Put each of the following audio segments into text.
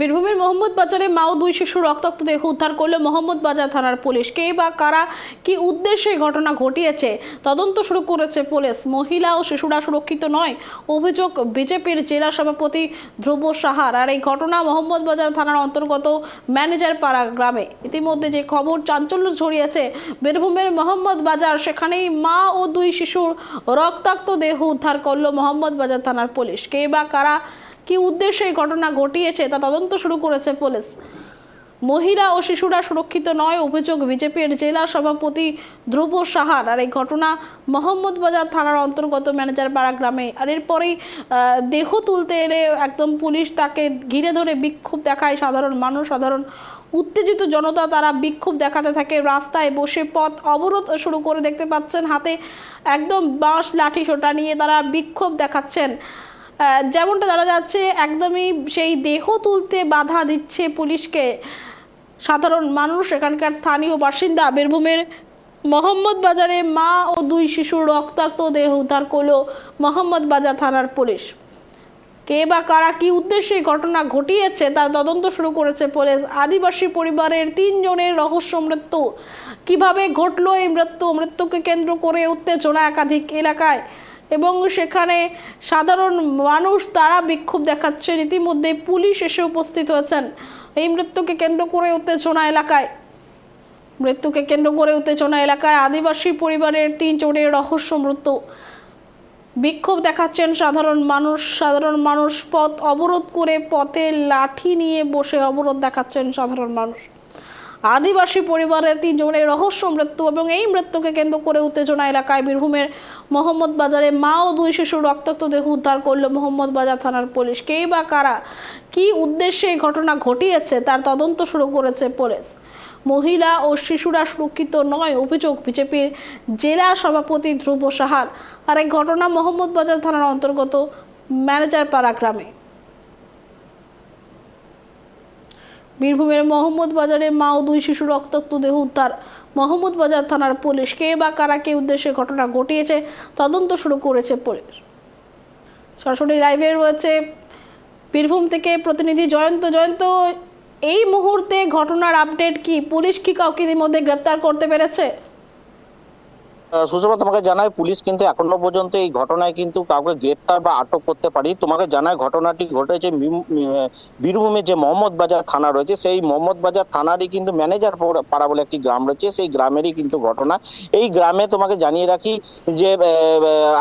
বীরভূমের মোহাম্মদ বাজারে মা ও দুই শিশুর রক্তাক্ত দেহ উদ্ধার করল মোহাম্মদ বাজার থানার পুলিশ। কে বা কারা কি উদ্দেশ্যে ঘটনা ঘটিয়েছে? তদন্ত শুরু করেছে পুলিশ। মহিলা ও শিশুরা সুরক্ষিত নয়, অভিযোগ বিজেপির জেলা সভাপতি ধ্রুব সাহার। আর এই ঘটনা মোহাম্মদ বাজার থানার অন্তর্গত ম্যানেজার পাড়া গ্রামে। ইতিমধ্যে যে খবর চাঞ্চল্য ছড়িয়েছে, বীরভূমের মোহাম্মদ বাজার, সেখানেই মা ও দুই শিশুর রক্তাক্ত দেহ উদ্ধার করল মোহাম্মদ বাজার থানার পুলিশ। কে বা কারা কি উদ্দেশ্যে এই ঘটনা ঘটিয়েছে তা তদন্ত শুরু করেছে পুলিশ। মহিলা ও শিশুরা সুরক্ষিত নয়, অভিযোগ বিজেপির জেলা সভাপতি ধ্রুব সাহার। আর এই ঘটনা মোহাম্মদ বাজার থানার অন্তর্গত ম্যানেজার পাড়া গ্রামে। আর এরপরেই দেহ তুলতে এলে একদম পুলিশ তাকে ঘিরে ধরে বিক্ষোভ দেখায় সাধারণ মানুষ। সাধারণ উত্তেজিত জনতা তারা বিক্ষোভ দেখাতে থাকে। রাস্তায় বসে পথ অবরোধ শুরু করে দেখতে পাচ্ছেন হাতে একদম বাঁশ, লাঠি, সোটা নিয়ে তারা বিক্ষোভ দেখাচ্ছেন। যেমনটা জানা যাচ্ছে, একদমই সেই দেহ তুলতে বাধা দিচ্ছে পুলিশকে। সাধারণ মানুষ, এখানকার স্থানীয় বাসিন্দা বীরভূমের মোহাম্মদ বাজারে মা ও দুই শিশুর রক্তাক্ত দেহ উদ্ধার করল মোহাম্মদ বাজার থানার পুলিশ। কে বা কারা কি উদ্দেশ্যে ঘটনা ঘটিয়েছে, তার তদন্ত শুরু করেছে পুলিশ। আদিবাসী পরিবারের তিনজনের রহস্য মৃত্যু। কীভাবে ঘটলো এই মৃত্যু? মৃত্যুকে কেন্দ্র করে উত্তেজনা একাধিক এলাকায়। এবং সেখানে সাধারণ মানুষ তারা বিক্ষোভ দেখাচ্ছেন ইতিমধ্যে পুলিশ এসে উপস্থিত হয়েছেন। এই মৃত্যুকে কেন্দ্র করে উত্তেজনা এলাকায়। মৃত্যুকে কেন্দ্র করে উত্তেজনা এলাকায় আদিবাসী পরিবারের তিনজনের রহস্য মৃত্যু। বিক্ষোভ দেখাচ্ছেন সাধারণ মানুষ। সাধারণ মানুষ পথ অবরোধ করে পথে লাঠি নিয়ে বসে অবরোধ দেখাচ্ছেন সাধারণ মানুষ। আদিবাসী পরিবারের তিনজনের রহস্য মৃত্যু এবং এই মৃত্যুকে কেন্দ্র করে উত্তেজনা এলাকায় বীরভূমের মোহাম্মদ বাজারে মা ও দুই শিশুর রক্তাক্ত দেহ উদ্ধার করল মোহাম্মদ বাজার থানার পুলিশ। কে বা কারা, কি উদ্দেশ্যে এই ঘটনা ঘটিয়েছে তার তদন্ত শুরু করেছে পুলিশ। মহিলা ও শিশুরা সুরক্ষিত নয়, অভিযোগ বিজেপির জেলা সভাপতি ধ্রুব সাহার। আর এই ঘটনা মোহাম্মদ বাজার থানার অন্তর্গত ম্যানেজার পাড়া গ্রামে। বীরভূমের মোহাম্মদ বাজারে মা ও দুই শিশু রক্তাক্ত দেহ উদ্ধার। মোহাম্মদ বাজার থানার পুলিশ কে বা কারা কে উদ্দেশ্যে ঘটনা ঘটিয়েছে তদন্ত শুরু করেছে পুলিশ। সরাসরি লাইভে রয়েছে বীরভূম থেকে প্রতিনিধি জয়ন্ত। জয়ন্ত, এই মুহূর্তে ঘটনার আপডেট কি? পুলিশ কি কাউকে ইতিমধ্যে গ্রেপ্তার করতে পেরেছে? সুষমা, তোমাকে জানাই পুলিশ কিন্তু এখনও পর্যন্ত এই ঘটনায় কিন্তু কাউকে গ্রেপ্তার বা আটক করতে পারি। তোমাকে জানাই ঘটনাটি ঘটেছে বীরভূমে যে মোহাম্মদ বাজার থানা রয়েছে, সেই মোহাম্মদ বাজার থানারই কিন্তু ম্যানেজার পাড়া- বলে একটি গ্রাম রয়েছে, সেই গ্রামেরই কিন্তু ঘটনা। এই গ্রামে তোমাকে জানিয়ে রাখি যে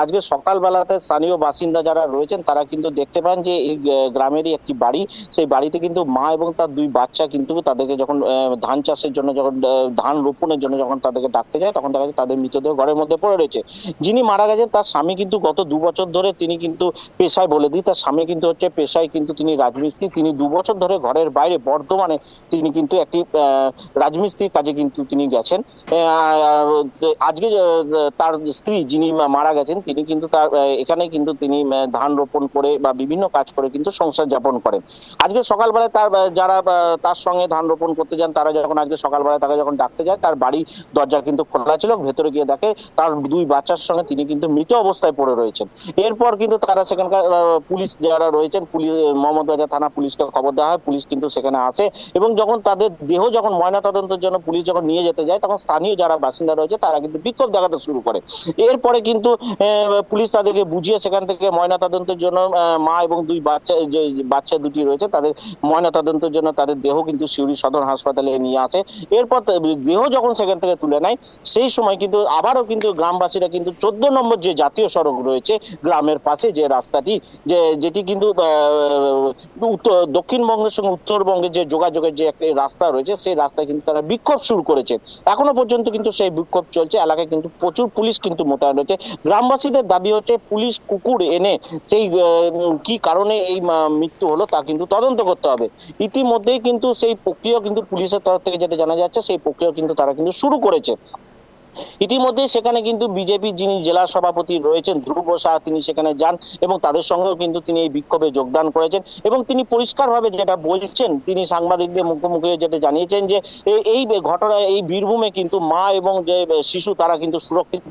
আজকে সকালবেলাতে স্থানীয় বাসিন্দা যারা রয়েছেন, তারা কিন্তু দেখতে পান যে এই গ্রামেরই একটি বাড়ি। সেই বাড়িতে কিন্তু মা এবং তার দুই বাচ্চা কিন্তু তাদেরকে যখন ধান চাষের জন্য যখন ধান রোপণের জন্য যখন তাদেরকে ডাকতে যায়, তখন যায় তাদের মৃতদেহ ঘরের মধ্যে পড়ে রয়েছে। যিনি মারা গেছেন, তার স্বামী কিন্তু গত দু বছর ধরে তিনি কিন্তু পেশায় বলে দিই, তার স্বামী কিন্তু হচ্ছে পেশায় কিন্তু তিনি রাজমিস্ত্রি। তিনি দু বছর ধরে ঘরের বাইরে বর্ধমানে তিনি কিন্তু একটি রাজমিস্ত্রির কাজে কিন্তু তিনি গেছেন। আজকে তার স্ত্রী যিনি মারা গেছেন, তিনি কিন্তু তার এখানে কিন্তু তিনি ধান রোপণ করে বা বিভিন্ন কাজ করে কিন্তু সংসার যাপন করেন। আজকে সকালবেলায় তার যারা তার সঙ্গে ধান রোপণ করতে যান, তারা যখন আজকে সকালবেলায় তাকে যখন ডাকতে যায়, তার বাড়ি দরজা কিন্তু খোলা ছিল, ভেতরে গিয়ে দেখে তার দুই বাচ্চার সঙ্গে তিনি কিন্তু মৃত অবস্থায় পড়ে রয়েছেন। এরপর কিন্তু তারা সেখানকার পুলিশ যারা রয়েছেন, পুলিশ মোহাম্মদ বাজার থানা পুলিশকে খবর দেওয়া হয়, পুলিশ কিন্তু সেখানে আসে এবং যখন তাদের দেহ যখন ময়নাতদন্তের জন্য পুলিশ যখন নিয়ে যেতে যায়, তখন স্থানীয় যারা বাসিন্দা রয়েছে, তারা কিন্তু বিক্ষোভ দেখাতে শুরু করে। এরপরে কিন্তু পুলিশ তাদেরকে বুঝিয়ে সেখান থেকে ময়নাতদন্তের জন্য মা এবং দুই বাচ্চা, যে বাচ্চা দুটি রয়েছে, তাদের ময়নাতদন্তের জন্য তাদের দেহ কিন্তু সিউড়ি সদর হাসপাতালে নিয়ে আসে। এরপর দেহ যখন সেখান থেকে তুলে নেয়, সেই সময় কিন্তু আবারও কিন্তু গ্রামবাসীরা কিন্তু চোদ্দ নম্বর যে জাতীয় সড়ক রয়েছে গ্রামের পাশে যে রাস্তাটি, যে যেটি কিন্তু উত্তর, দক্ষিণবঙ্গের সঙ্গে উত্তরবঙ্গের যে যোগাযোগের যে একটি রাস্তা রয়েছে, সেই রাস্তায় কিন্তু তারা বিক্ষোভ শুরু করেছে। এখনও পর্যন্ত কিন্তু সেই বিক্ষোভ চলছে। এলাকায় কিন্তু প্রচুর পুলিশ কিন্তু মোতায়েন রয়েছে। গ্রামবাসীদের দাবি হচ্ছে পুলিশ কুকুর এনে সেই কি কারণে এই মৃত্যু হলো তা কিন্তু তদন্ত করতে হবে। ইতিমধ্যেই কিন্তু সেই প্রক্রিয়া কিন্তু পুলিশের তরফ থেকে যেটা জানা যাচ্ছে, সেই প্রক্রিয়া কিন্তু তারা কিন্তু শুরু করেছে। ইতিমধ্যে সেখানে কিন্তু বিজেপির যিনি জেলা সভাপতি রয়েছেন ধ্রুব শাহ তিনি সেখানে যান এবং তাদের সঙ্গেও কিন্তু তিনি এই বিক্ষোভে যোগদান করেছেন এবং তিনি পরিষ্কারভাবে যেটা বলছেন, তিনি সাংবাদিকদের মুখোমুখি যেটা জানিয়েছেন যে এই ঘটনা, এই বীরভূমে কিন্তু মা এবং যে শিশু তারা কিন্তু সুরক্ষিত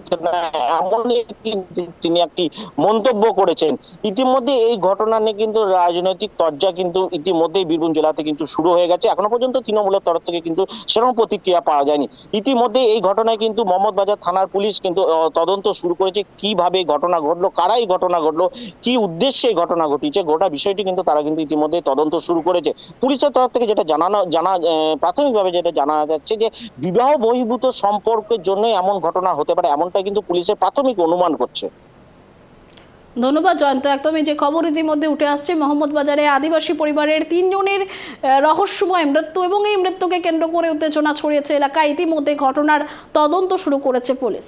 কিন্তু তিনি একটি মন্তব্য করেছেন। ইতিমধ্যে এই ঘটনা নিয়ে কিন্তু রাজনৈতিক তর্জা কিন্তু ইতিমধ্যেই বীরভূম জেলাতে কিন্তু শুরু হয়ে গেছে। এখনও পর্যন্ত তৃণমূলের তরফ থেকে কিন্তু সেরকম প্রতিক্রিয়া পাওয়া যায়নি। ইতিমধ্যে এই ঘটনায় কিন্তু মোহাম্মদ বাজার থানার পুলিশ কিন্তু তদন্ত শুরু করেছে কীভাবে ঘটনা ঘটলো, কারাই ঘটনা ঘটলো, কি উদ্দেশ্যে ঘটনা ঘটিয়েছে, গোটা বিষয়টি কিন্তু তারা কিন্তু ইতিমধ্যে তদন্ত শুরু করেছে। পুলিশের তরফ থেকে যেটা জানানো, জানা প্রাথমিকভাবে যেটা জানা যাচ্ছে যে, বিবাহ বহির্ভূত সম্পর্কের জন্য এমন ঘটনা হতে পারে এমনটা কিন্তু পুলিশের প্রাথমিক অনুমান করছে। ধন্যবাদ জয়ন্ত। একদম এই যে খবর ইতিমধ্যে উঠে আসছে, মোহাম্মদ বাজারে আদিবাসী পরিবারের তিনজনের রহস্যময় মৃত্যু এবং এই মৃত্যুকে কেন্দ্র করে উত্তেজনা ছড়িয়েছে এলাকায়। ইতিমধ্যে ঘটনার তদন্ত শুরু করেছে পুলিশ।